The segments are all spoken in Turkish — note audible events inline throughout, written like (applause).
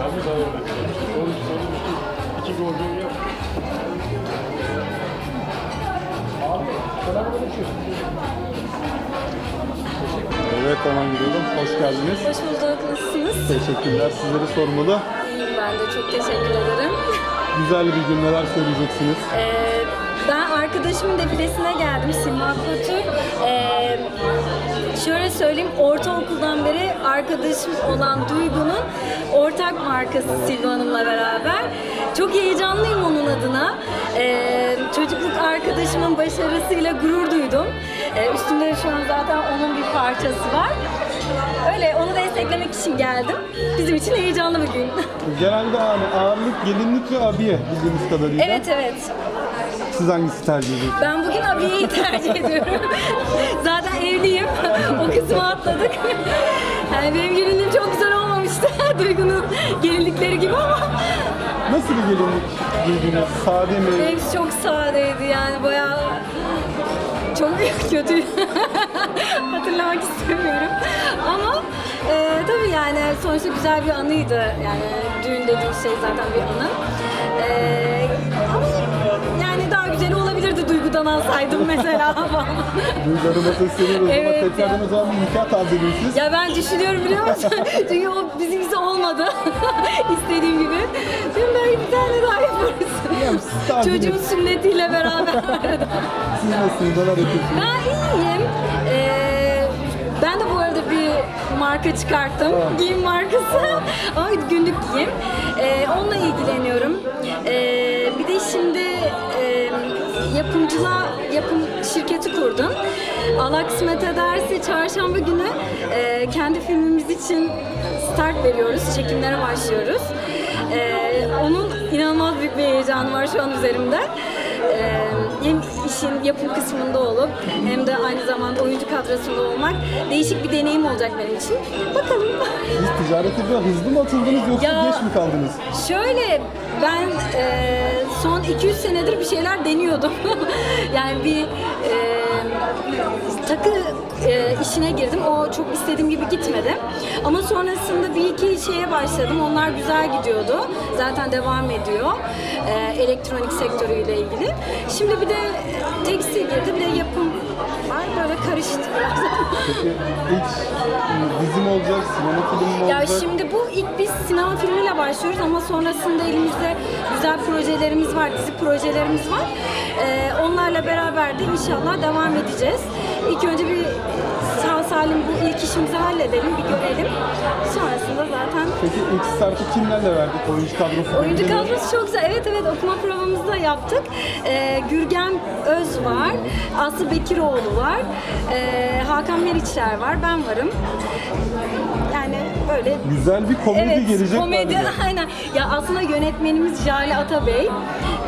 Tabii tabii. Son, son iki, golcü yok. Abi, selamünaleyküm. Evet Aman Gürül'üm, hoş geldiniz. Hoş bulduk. Nasılsınız? Teşekkürler, sizleri sormalı. İyiyim ben de. Çok teşekkür ederim. Güzel bir gün neler söyleyeceksiniz? Ee, ben arkadaşımın defilesine geldim. Sima Kotur. Ee, şöyle söyleyeyim. Ortaokuldan beri arkadaşım olan Duygu'nun ortak markası Silva Hanım'la beraber. Çok heyecanlıyım onun adına. Ee, çocukluk arkadaşımın başarısıyla gurur duydum. Ee, üstümde şu an zaten onun bir parçası var. Öyle onu desteklemek için geldim. Bizim için heyecanlı bir gün. (laughs) Genelde hani ağırlık, gelinlik ve abiye bildiğimiz kadarıyla. evet evet. Siz hangisi tercih ediyorsunuz? Ben bugün abiyeyi tercih ediyorum. (laughs) Zaten evliyim. (laughs) o kısmı atladık. Yani benim gelinliğim çok. Duygu'nun gelinlikleri gibi ama Nasıl bir gelinlik giydiniz? Sade mi? benimki çok sadeydi yani bayağı çok kötü. (laughs) Hatırlamak istemiyorum. Ama e, tabii yani sonuçta güzel bir anıydı. Yani düğün dediğim şey zaten bir anı. E, Duygu'dan alsaydım mesela (laughs) falan. Duygularıma sesleniyoruz Evet ama tekrardan o zaman bir nikah tazeliyorsunuz. Ya ben düşünüyorum biliyor musun? (laughs) Çünkü o bizimkisi olmadı. (laughs) İstediğim gibi. Diyorum belki bir tane daha yaparız. Çocuğun sünnetiyle beraber. Siz nasılsınız? Neler yapıyorsunuz? ben iyiyim. Ee, ben de bu arada bir marka çıkarttım. Giyim markası. Ama günlük giyim. Ee, onunla ilgileniyorum. Ee, bir de şimdi yapımcılığa yapım şirketi kurdum. Allah kısmet ederse çarşamba günü e, kendi filmimiz için start veriyoruz. Çekimlere başlıyoruz. Ee, onun inanılmaz büyük bir heyecanı var şu an üzerimde. Ee, hem işin yapım kısmında olup hem de aynı zamanda oyuncu kadrosunda olmak değişik bir deneyim olacak benim için. Bakalım. Siz ticarete biraz hızlı mı atıldınız yoksa Ya- geç mi kaldınız? Şöyle ben e, son 200 senedir bir şeyler deniyordum. (laughs) yani bir e, takı e, işine girdim. O çok istediğim gibi gitmedi. Ama sonrasında bir iki şeye başladım. Onlar güzel gidiyordu. Zaten devam ediyor. E, elektronik sektörüyle ilgili. Şimdi bir de tekstil girdi. Bir de yapım var. Böyle karıştı biraz. Peki ilk dizim olacak, sinema filmi mi Ya olacak? şimdi bu ilk biz sinema filmiyle başlıyoruz ama sonrasında elimizde güzel projelerimiz var, dizi projelerimiz var. Ee, onlarla beraber de inşallah devam edeceğiz. İlk önce bir sağ salim bu ilk işimizi halledelim, bir görelim. Sonrasında zaten Peki ilk startı kimlerle verdik? Oyuncu kadrosu Oyuncu mi? kadrosu çok güzel. Evet evet okuma provamızı da yaptık. Ee, Gürgen Öz var. Aslı Bekiroğlu var. Ee, Hakan Meriçler var. Ben varım. Yani böyle Güzel bir komedi Evet, gelecek komedi galiba. (laughs) aynen. Ya aslında yönetmenimiz Jale Atabey.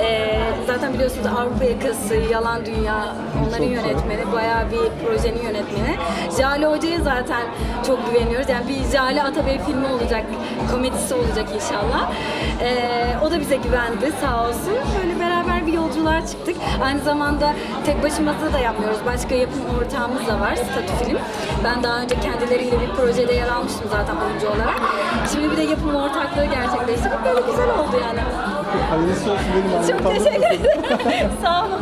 Ee, zaten biliyorsunuz Avrupa Yakası, Yalan Dünya onların Çok yönetmeni. Bayağı bir projenin yönetmeni. Jale Hoca'ya zaten çok güveniyoruz. Yani bir Jale Atabey filmi olacak, komedisi olacak inşallah. Ee, o da bize güvendi sağ olsun. Böyle beraber bir yolculuğa çıktık. Aynı zamanda tek başımıza da yapmıyoruz. Başka yapım ortağımız da var, Statü Film. Ben daha önce kendileriyle bir projede yer almıştım zaten oyuncu olarak. Şimdi bir de yapım ortaklığı gerçekleştirdik. Böyle güzel oldu yani. Hayırlısı olsun benim Çok teşekkür ederim. (laughs) Sağ olun.